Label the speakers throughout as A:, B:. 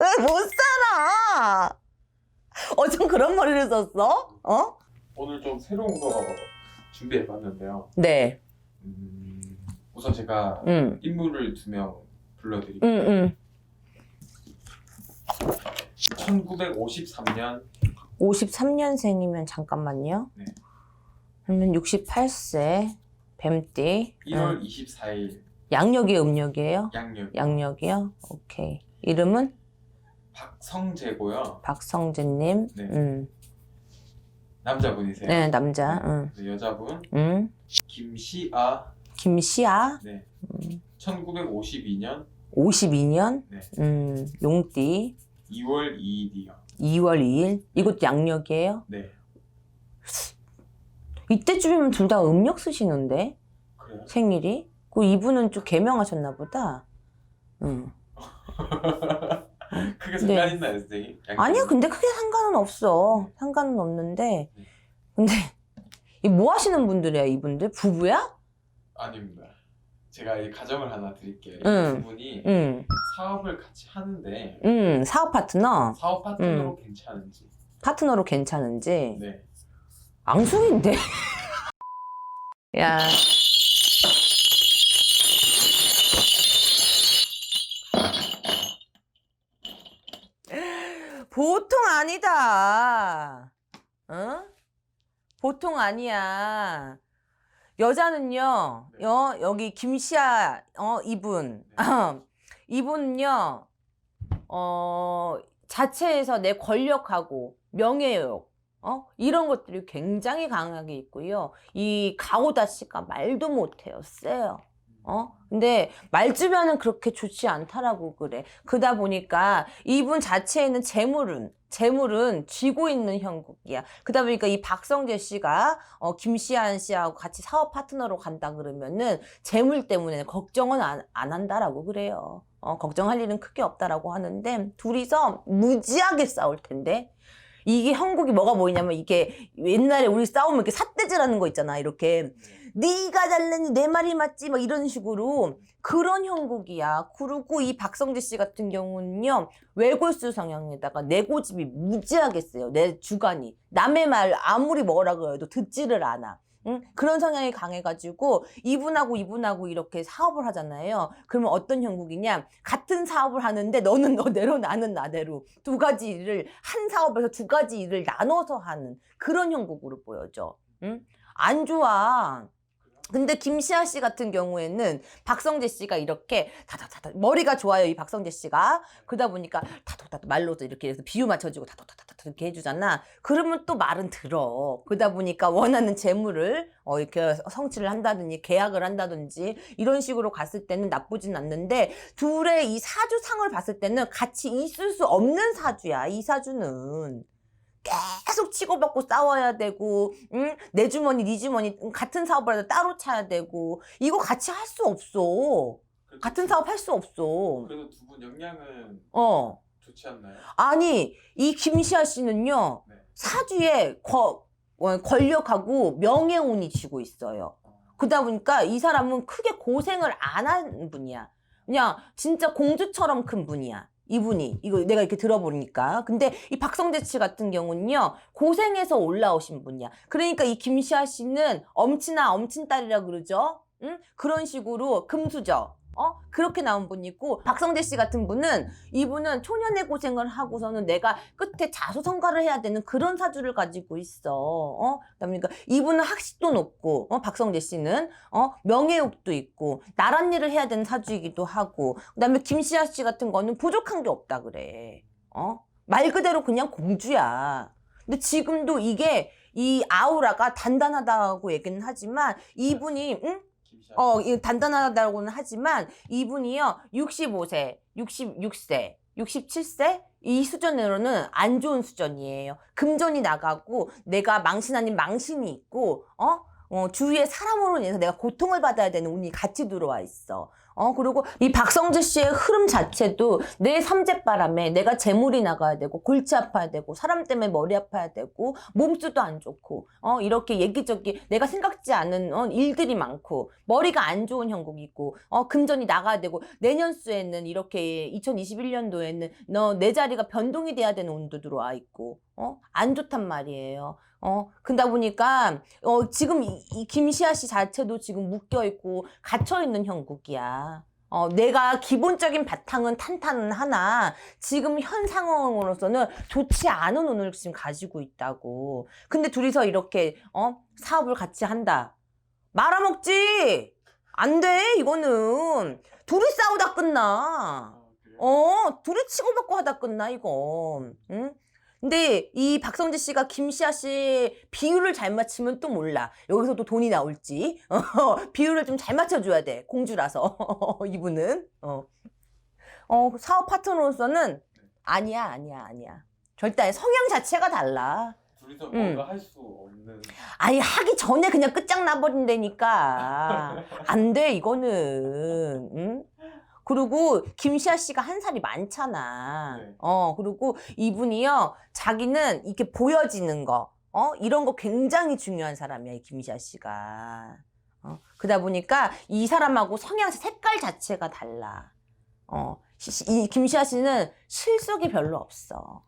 A: 왜 못 살아? 어쩜 그런 머리를 썼어? 어?
B: 오늘 좀 새로운 거 준비해봤는데요.
A: 네.
B: 음, 우선 제가
A: 응.
B: 인물을 두 명 불러드릴게요.
A: 응, 응.
B: 1953년
A: 53년생이면 잠깐만요.
B: 네.
A: 그러면 68세 뱀띠.
B: 1월
A: 응.
B: 24일
A: 양력이 음력이에요?
B: 양력
A: 양력이요? 오케이. 이름은
B: 박성재고요.
A: 박성재님.
B: 네.
A: 음.
B: 남자분이세요.
A: 네, 남자. 응.
B: 그 여자분
A: 응.
B: 김시아.
A: 김시아.
B: 네.
A: 음.
B: 1952년
A: 52년.
B: 네.
A: 음. 용띠.
B: 2월 2일이요.
A: 2월 2일. 이것도 양력이에요?
B: 네.
A: 이때쯤이면 둘 다 음력 쓰시는데?
B: 그래요?
A: 생일이? 그 이분은 좀 개명하셨나 보다. 응.
B: 크게 상관 있나요, 선생님? 양력?
A: 네. 아니야, 근데 크게 상관은 없어. 상관은 없는데.
B: 네.
A: 근데, 이 뭐 하시는 분들이야, 이분들? 부부야?
B: 아닙니다. 제가 이 가정을 하나 드릴게요.
A: 응.
B: 두 분이
A: 응.
B: 사업을 같이 하는데
A: 응, 사업 파트너?
B: 사업 파트너로 괜찮은지.
A: 파트너로 괜찮은지?
B: 네.
A: 앙숙인데? 야. 보통 아니다. 어? 보통 아니야. 여자는요,
B: 네.
A: 어, 여기 김시아, 어, 이분. 이분은요, 어, 자체에서 내 권력하고 명예욕, 어? 이런 것들이 굉장히 강하게 있고요. 이 가오다 씨가 말도 못해요. 세요. 어? 근데 말주변은 그렇게 좋지 않다라고 그래. 그러다 보니까 이분 자체에는 재물은 재물은 쥐고 있는 형국이야. 그러다 보니까 이 박성재 씨가 어, 김시안 씨하고 같이 사업 파트너로 간다 그러면은 재물 때문에 걱정은 안, 안 한다라고 그래요. 어, 걱정할 일은 크게 없다라고 하는데 둘이서 무지하게 싸울 텐데 이게 형국이 뭐가 보이냐면 이게 옛날에 우리 싸우면 이렇게 삿대질하는 거 있잖아. 이렇게 네가 잘났니 내 말이 맞지 막 이런 식으로 그런 형국이야. 그리고 이 박성재 씨 같은 경우는요 외골수 성향에다가 내 고집이 무지하게 세요. 내 주관이 남의 말 아무리 뭐라고 해도 듣지를 않아. 응? 그런 성향이 강해가지고 이분하고 이분하고 이렇게 사업을 하잖아요. 그러면 어떤 형국이냐? 같은 사업을 하는데 너는 너대로 나는 나대로 두 가지 일을 한 사업에서 두 가지 일을 나눠서 하는 그런 형국으로 보여져. 응? 안 좋아. 근데 김시아 씨 같은 경우에는 박성재 씨가 이렇게 다다다다 머리가 좋아요 이 박성재 씨가. 그러다 보니까 다독다독 말로도 이렇게 해서 비유 맞춰주고 다독다독 이렇게 해주잖아. 그러면 또 말은 들어. 그러다 보니까 원하는 재물을 어 이렇게 성취를 한다든지 계약을 한다든지 이런 식으로 갔을 때는 나쁘진 않는데 둘의 이 사주상을 봤을 때는 같이 있을 수 없는 사주야 이 사주는 계속 치고받고 싸워야 되고, 응? 내 주머니, 네 주머니, 응, 같은 사업을 해도 따로 차야 되고, 이거 같이 할 수 없어. 같은
B: 두-
A: 사업 할 수 없어.
B: 그래도 두 분 역량은
A: 어.
B: 좋지 않나요?
A: 아니, 이 김시아 씨는요,
B: 네.
A: 사주에 거, 어, 권력하고 명예운이 쥐고 있어요.
B: 어,
A: 그러다 보니까 이 사람은 크게 고생을 안 한 분이야. 그냥 진짜 공주처럼 큰 분이야. 이분이 이거 내가 이렇게 들어보니까. 근데 이 박성재 씨 같은 경우는요 고생해서 올라오신 분이야. 그러니까 이 김시아 씨는 엄친아 엄친딸이라 그러죠? 응? 그런 식으로 금수저 어? 그렇게 나온 분이고 박성재 씨 같은 분은 이분은 초년의 고생을 하고서는 내가 끝에 자수성가를 해야 되는 그런 사주를 가지고 있어. 어? 그러니까 이분은 학식도 높고 어? 박성재 씨는 어? 명예욕도 있고 나란 일을 해야 되는 사주이기도 하고 그다음에 김시아 씨 같은 거는 부족한 게 없다 그래. 어? 말 그대로 그냥 공주야. 근데 지금도 이게 이 아우라가 단단하다고 얘기는 하지만 이분이 응? 어, 이 단단하다고는 하지만 이분이요, 65세, 66세, 67세? 이 수준으로는 안 좋은 수준이에요. 금전이 나가고 내가 망신 아닌 망신이 있고, 어? 어, 주위의 사람으로 인해서 내가 고통을 받아야 되는 운이 같이 들어와 있어. 어, 그리고 이 박성재 씨의 흐름 자체도 내 삼재바람에 내가 재물이 나가야 되고, 골치 아파야 되고, 사람 때문에 머리 아파야 되고, 몸수도 안 좋고, 어, 이렇게 얘기저기 내가 생각지 않은 어, 일들이 많고, 머리가 안 좋은 형국이고, 어, 금전이 나가야 되고, 내년 수에는 이렇게 2021년도에는 너 내 자리가 변동이 돼야 되는 운도 들어와 있고, 어, 안 좋단 말이에요. 어, 그러다 보니까, 어, 지금 이, 이 김시아 씨 자체도 지금 묶여있고, 갇혀있는 형국이야. 어, 내가 기본적인 바탕은 탄탄은 하나, 지금 현 상황으로서는 좋지 않은 운을 지금 가지고 있다고. 근데 둘이서 이렇게, 어, 사업을 같이 한다. 말아먹지! 안 돼, 이거는. 둘이 싸우다 끝나.
B: 아?
A: 어, 둘이 치고받고 하다 끝나, 이거. 응? 근데 이 박성재 씨가 김시아 씨 비율을 잘 맞추면 또 몰라. 여기서 또 돈이 나올지. 어, 비율을 좀 잘 맞춰줘야 돼. 공주라서. 이분은. 어. 어, 사업 파트너로서는 아니야, 아니야, 아니야. 절대 아니야. 성향 자체가 달라.
B: 둘이서
A: 음.
B: 뭔가 할 수 없는
A: 아니, 하기 전에 그냥 끝장나버린다니까. 안 돼, 이거는. 응? 그리고 김시아 씨가 한 살이 많잖아.
B: 네.
A: 어, 그리고 이분이요, 자기는 이렇게 보여지는 거, 어, 이런 거 굉장히 중요한 사람이야, 이 김시아 씨가. 어, 그러다 보니까 이 사람하고 성향 색깔 자체가 달라. 어, 이 김시아 씨는 실속이 별로 없어.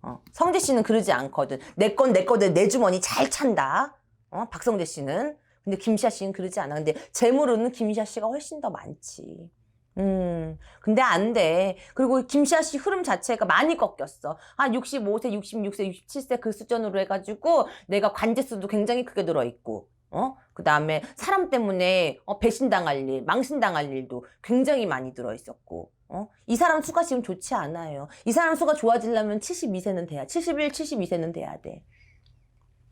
A: 어, 성재 씨는 그러지 않거든. 내 건 내 거들 내 주머니 잘 찬다. 어, 박성재 씨는. 근데 김시아 씨는 그러지 않아. 근데 재물은 김시아 씨가 훨씬 더 많지. 음, 근데 안 돼. 그리고 김시아 씨 흐름 자체가 많이 꺾였어. 한 65세, 66세, 67세 그 수준으로 해가지고 내가 관제수도 굉장히 크게 들어있고, 어? 그 다음에 사람 때문에 어, 배신당할 일, 망신당할 일도 굉장히 많이 들어있었고, 어? 이 사람 수가 지금 좋지 않아요. 이 사람 수가 좋아지려면 72세는 돼야, 71, 72세는 돼야 돼.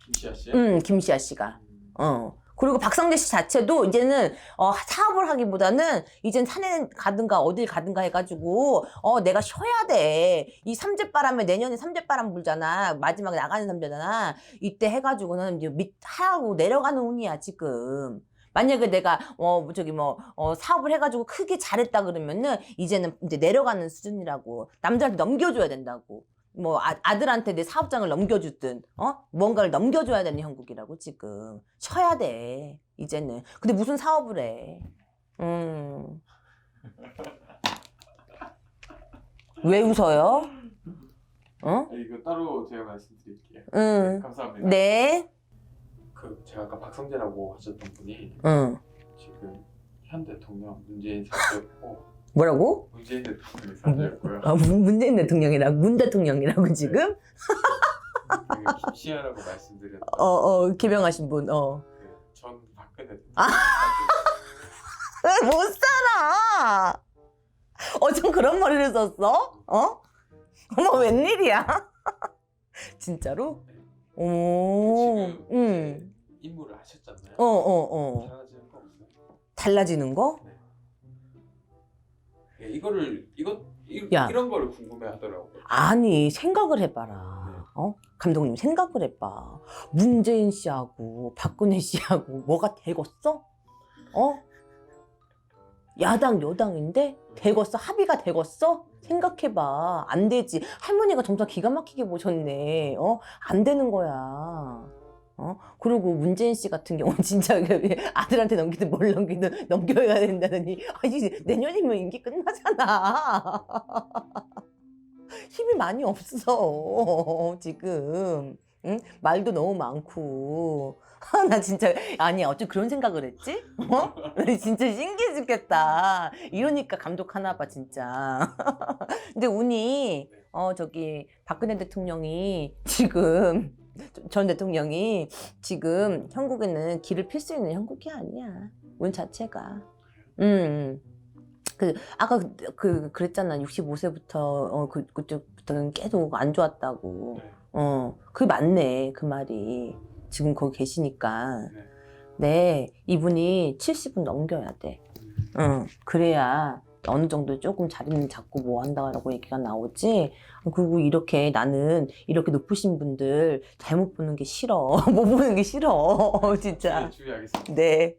B: 김시아 씨.
A: 음, 김시아 씨가.
B: 음.
A: 어. 그리고 박성재 씨 자체도 이제는 어, 사업을 하기보다는 이젠 산에 가든가 어딜 가든가 해가지고 어 내가 쉬어야 돼. 이 삼재바람에 내년에 삼재바람 불잖아. 마지막에 나가는 삼재잖아. 이때 해가지고는 이제 밑 하고 내려가는 운이야 지금. 만약에 내가 어 저기 뭐 어, 사업을 해가지고 크게 잘했다 그러면은 이제는 이제 내려가는 수준이라고 남들한테 넘겨줘야 된다고. 뭐 아, 아들한테 내 사업장을 넘겨주든 어 뭔가를 넘겨줘야 되는 형국이라고 지금 쉬어야 돼 이제는 근데 무슨 사업을 해? 음. 왜 웃어요? 어?
B: 아, 이거 따로 제가 말씀드릴게요. 네,
A: 응.
B: 감사합니다.
A: 네.
B: 그 제가 아까 박성재라고 하셨던 분이
A: 응.
B: 지금 현 대통령 문재인 사주였고
A: 뭐라고?
B: 문재인 대통령이.
A: 아, 문- 문재인 대통령이라고 문 대통령이라고 지금?
B: 그 김시아라고 말씀드렸던
A: 어, 어, 개명하신 분. 어.
B: 그전 박근혜 대통령.
A: 아. 왜 못 살아? 어쩜 그런 머리를 썼어? 어? 어머 웬일이야? 진짜로? 오,
B: 지금
A: 응.
B: 이제 임무를 하셨잖아요.
A: 어, 어, 어.
B: 달라지는 거 없어요?
A: 달라지는 거?
B: 예, 이거를 이거 이,
A: 야.
B: 이런 거를 궁금해하더라고요.
A: 아니, 생각을 해봐라. 어? 감독님 생각을 해봐. 문재인 씨하고 박근혜 씨하고 뭐가 되겠어? 어? 야당, 여당인데? 되겠어? 합의가 되겠어? 생각해봐. 안 되지. 할머니가 점점 기가 막히게 보셨네. 어? 안 되는 거야. 어? 그리고 문재인 씨 같은 경우는 진짜 아들한테 넘기든 뭘 넘기든 넘겨야 된다더니 아니 내년이면 임기 끝나잖아. 힘이 많이 없어 지금 응? 말도 너무 많고 아, 나 진짜 아니 어쩜 그런 생각을 했지? 어? 진짜 신기해 죽겠다 이러니까 감독하나 봐 진짜 근데 운이 어 저기 박근혜 대통령이 지금 전 대통령이 지금 형국에는 길을 필 수 있는 형국이 아니야. 운 자체가. 음. 그 아까 그, 그 그랬잖아. 65세부터 어 그 그쪽부터는 계속 안 좋았다고.
B: 네.
A: 어그 맞네. 그 말이. 지금 거기 계시니까.
B: 네.
A: 네. 이분이 70은 넘겨야 돼.
B: 음,
A: 응, 그래야 어느 정도 조금 자리는 잡고 뭐 한다라고 얘기가 나오지. 그리고 이렇게 나는 이렇게 높으신 분들 잘못 보는 게 싫어. 못 보는 게 싫어. 진짜.
B: 네, 주의하겠습니다.
A: 네.